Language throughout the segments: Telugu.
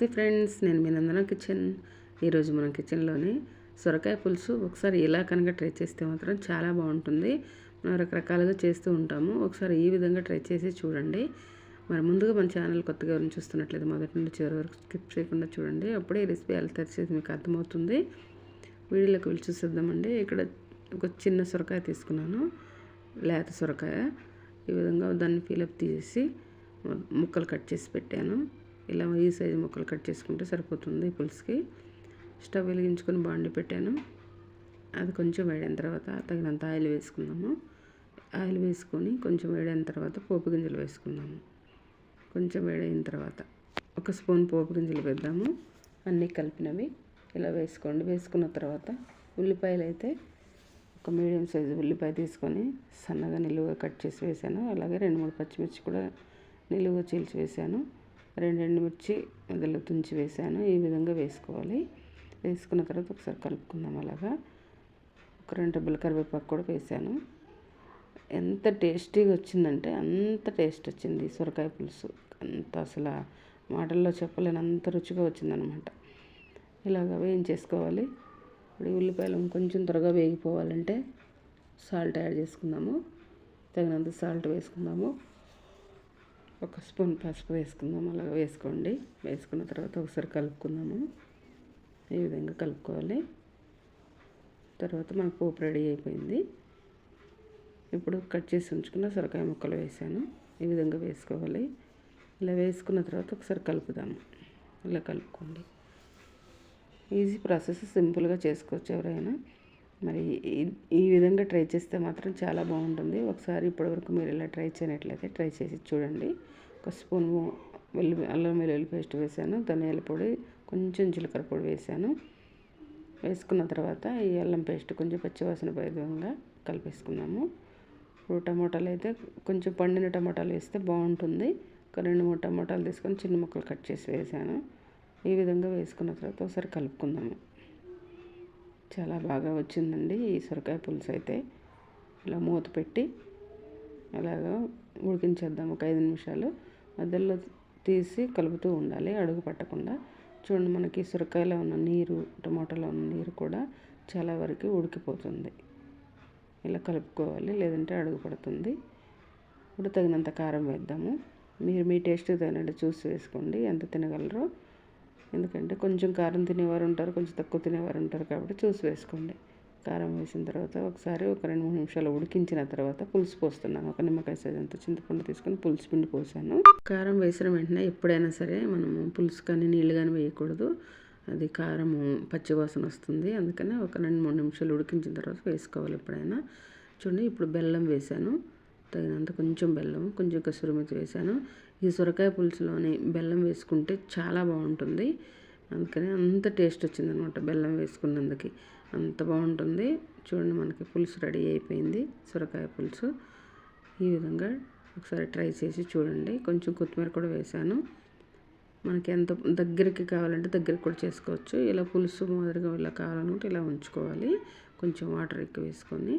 నమస్తే ఫ్రెండ్స్ నేను మీ నందన కిచెన్. ఈరోజు మన కిచెన్లోని సొరకాయ పులుసు ఒకసారి ఇలా కనుక ట్రై చేస్తే మాత్రం చాలా బాగుంటుంది. మనం రకరకాలుగా చేస్తూ ఉంటాము. ఒకసారి ఈ విధంగా ట్రై చేసి చూడండి. మరి ముందుగా మన ఛానల్ కొత్తగా ఎవరిని చూస్తున్నట్లయితే మొదటి నుండి చివరి వరకు స్కిప్ చేయకుండా చూడండి. అప్పుడే ఈ రెసిపీ ఎలా తెరిచేసి మీకు అర్థమవుతుంది. వీడియోలోకి వెళ్ళి చూసేద్దామండి. ఇక్కడ ఒక చిన్న సొరకాయ తీసుకున్నాను. లేత సొరకాయ. ఈ విధంగా దాన్ని ఫీలప్ తీసి ముక్కలు కట్ చేసి పెట్టాను. ఇలా ఈ సైజు ముక్కలు కట్ చేసుకుంటే సరిపోతుంది పులుసుకి. స్టవ్ వెలిగించుకొని బాండి పెట్టాను. అది కొంచెం వేడిన తర్వాత తగినంత ఆయిల్ వేసుకుందాము. ఆయిల్ వేసుకొని కొంచెం వేడైన తర్వాత పోపు గింజలు వేసుకుందాము. కొంచెం వేడైన తర్వాత ఒక స్పూన్ పోపు గింజలు వేద్దాము. అన్నీ కలిపినవి ఇలా వేసుకోండి. వేసుకున్న తర్వాత ఉల్లిపాయలు అయితే ఒక మీడియం సైజు ఉల్లిపాయ తీసుకొని సన్నగా నిలువుగా కట్ చేసి వేసాను. అలాగే రెండు మూడు పచ్చిమిర్చి కూడా నిలువుగా చీల్చి వేసాను. రెండు ఎండుమిర్చి అందులో తుంచి వేసాను ఈ విధంగా వేసుకోవాలి. వేసుకున్న తర్వాత ఒకసారి కలుపుకుందాం అలాగా. ఒక రెండు డబ్బుల కరివేపాకు కూడా వేసాను ఎంత టేస్టీగా వచ్చిందంటే అంత టేస్ట్ వచ్చింది సొరకాయ పులుసు. అంత అసలు మాటల్లో చెప్పలేనంత రుచిగా వచ్చిందనమాట. ఇలాగ వేయించేసుకోవాలి. ఇప్పుడు ఉల్లిపాయలు కొంచెం త్వరగా వేగిపోవాలంటే సాల్ట్ యాడ్ చేసుకుందాము. తగినంత సాల్ట్ వేసుకుందాము. ఒక స్పూన్ పసుపు వేసుకుందాం అలా వేసుకోండి. వేసుకున్న తర్వాత ఒకసారి కలుపుకుందాము. ఈ విధంగా కలుపుకోవాలి. తర్వాత మన పోపు రెడీ అయిపోయింది. ఇప్పుడు కట్ చేసి ఉంచుకున్న సొరకాయ ముక్కలు వేసాను. ఈ విధంగా వేసుకోవాలి. ఇలా వేసుకున్న తర్వాత ఒకసారి కలుపుదాము. ఇలా కలుపుకోండి. ఈజీ ప్రాసెస్ సింపుల్గా చేసుకోవచ్చు ఎవరైనా. మరి ఈ విధంగా ట్రై చేస్తే మాత్రం చాలా బాగుంటుంది. ఒకసారి ఇప్పటివరకు మీరు ఇలా ట్రై చేయనట్లయితే ట్రై చేసి చూడండి. ఒక స్పూన్ వెల్లు అల్లం వెల్లుల్లి పేస్ట్ వేసాను ధనియాల పొడి కొంచెం జీలకర్ర పొడి వేసాను. వేసుకున్న తర్వాత ఈ అల్లం పేస్ట్ కొంచెం పచ్చివాసన పోయే విధంగా కలిపేసుకున్నాము ఇప్పుడు టమాటాలు అయితే కొంచెం పండిన టమాటాలు వేస్తే బాగుంటుంది. ఒక రెండు మూడు టమాటాలు తీసుకొని చిన్న ముక్కలు కట్ చేసి వేసాను. ఈ విధంగా వేసుకున్న తర్వాత ఒకసారి కలుపుకుందాము. చాలా బాగా వచ్చిందండి ఈ సొరకాయ పులుసు అయితే. ఇలా మూత పెట్టి అలాగా ఉడికించేద్దాం ఒక ఐదు నిమిషాలు. మధ్యలో తీసి కలుపుతూ ఉండాలి అడుగు పట్టకుండా. చూడండి మనకి సొరకాయలో ఉన్న నీరు టమాటాలో ఉన్న నీరు కూడా చాలా వరకు ఉడికిపోతుంది. ఇలా కలుపుకోవాలి లేదంటే అడుగు పడుతుంది. ఇప్పుడు తగినంత కారం వేద్దాము. మీరు మీ టేస్ట్ తగినట్టు చూసి వేసుకోండి. ఎంత తినగలరో ఎందుకంటే కొంచెం కారం తినేవారు ఉంటారు కొంచెం తక్కువ తినేవారు ఉంటారు కాబట్టి చూసి వేసుకోండి. కారం వేసిన తర్వాత ఒకసారి ఒక రెండు మూడు నిమిషాలు ఉడికించిన తర్వాత పులుసు పోస్తున్నాను. ఒక నిమ్మకాయ సైజ్ అంత చింతపండు తీసుకొని పులుసు పిండి పోసాను. కారం వేసిన వెంటనే ఎప్పుడైనా సరే మనము పులుసు కానీ నీళ్ళు కానీ వేయకూడదు. అది కారము పచ్చివాసన వస్తుంది. అందుకనే ఒక రెండు మూడు నిమిషాలు ఉడికించిన తర్వాత వేసుకోవాలి ఎప్పుడైనా. చూడండి ఇప్పుడు బెల్లం వేసాను. తగినంత కొంచెం బెల్లం కొంచెం కసూరిమెతి వేసాను ఈ సొరకాయ పులుసులోని బెల్లం వేసుకుంటే చాలా బాగుంటుంది. అందుకని అంత టేస్ట్ వచ్చిందనమాట బెల్లం వేసుకున్నందుకు. అంత బాగుంటుంది. చూడండి మనకి పులుసు రెడీ అయిపోయింది సొరకాయ పులుసు. ఈ విధంగా ఒకసారి ట్రై చేసి చూడండి. కొంచెం కొత్తిమీర కూడా వేసాను మనకి ఎంత దగ్గరికి కావాలంటే దగ్గరికి కూడా చేసుకోవచ్చు. ఇలా పులుసు మాదిరిగా ఇలా కావాలనుకుంటే ఇలా ఉంచుకోవాలి. కొంచెం వాటర్ ఎక్కువ వేసుకొని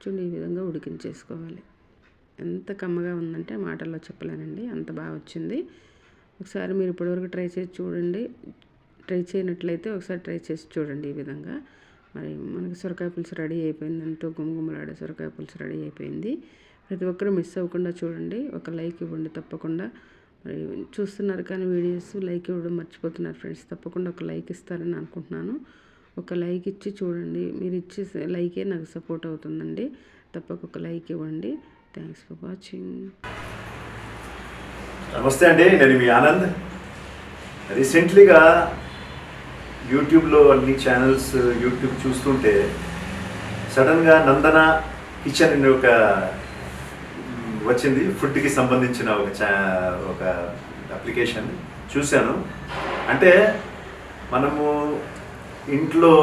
చూడండి ఈ విధంగా ఉడికించేసుకోవాలి. ఎంత కమ్మగా ఉందంటే మాటల్లో చెప్పలేనండి. అంత బాగా వచ్చింది. ఒకసారి మీరు ఇప్పటివరకు ట్రై చేసి చూడండి. ట్రై చేయనట్లయితే ఒకసారి ట్రై చేసి చూడండి ఈ విధంగా. మరి మనకి సొరకాయ పులుసు రెడీ అయిపోయింది ఎంతో గుమగుమలాడే సొరకాయ పులుసు రెడీ అయిపోయింది. ప్రతి ఒక్కరూ మిస్ అవ్వకుండా చూడండి. ఒక లైక్ ఇవ్వండి తప్పకుండా. మరి చూస్తున్నారు కానీ వీడియోస్ లైక్ ఇవ్వడం మర్చిపోతున్నారు ఫ్రెండ్స్. తప్పకుండా ఒక లైక్ ఇస్తారని అనుకుంటున్నాను. ఒక లైక్ ఇచ్చి చూడండి. మీరు ఇచ్చే లైకే నాకు సపోర్ట్ అవుతుందండి. తప్పక ఒక లైక్ ఇవ్వండి. థ్యాంక్స్ ఫర్ వాచింగ్ నమస్తే అండి నేను మీ ఆనంద్. రీసెంట్లీగా యూట్యూబ్లో అన్ని ఛానల్స్ యూట్యూబ్ చూస్తుంటే సడన్గా నందన కిచెన్ అనే ఒక వచ్చింది. ఫుడ్కి సంబంధించిన ఒక ఛా ఒక అప్లికేషన్ చూశాను. అంటే మనము ఇంట్లో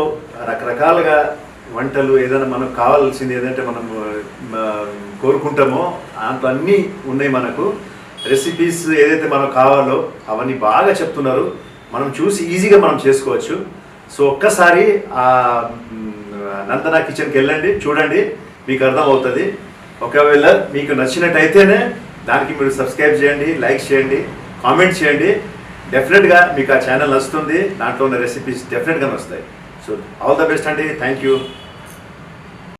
రకరకాలుగా వంటలు ఏదైనా మనకు కావాల్సింది ఏదంటే మనం కోరుకుంటామో దాంట్లో అన్నీ ఉన్నాయి మనకు. రెసిపీస్ ఏదైతే మనకు కావాలో అవన్నీ బాగా చెప్తున్నారు. మనం చూసి ఈజీగా మనం చేసుకోవచ్చు. సో ఒక్కసారి ఆ నందన కిచెన్కి వెళ్ళండి చూడండి మీకు అర్థం అవుతుంది ఒకవేళ మీకు నచ్చినట్టయితేనే దానికి మీరు సబ్స్క్రైబ్ చేయండి లైక్ చేయండి కామెంట్ చేయండి. డెఫినెట్గా మీకు ఆ ఛానల్ నచ్చుతుంది. దాంట్లో ఉన్న రెసిపీస్ డెఫినెట్గా వస్తాయి. So all the best auntie. Thank you.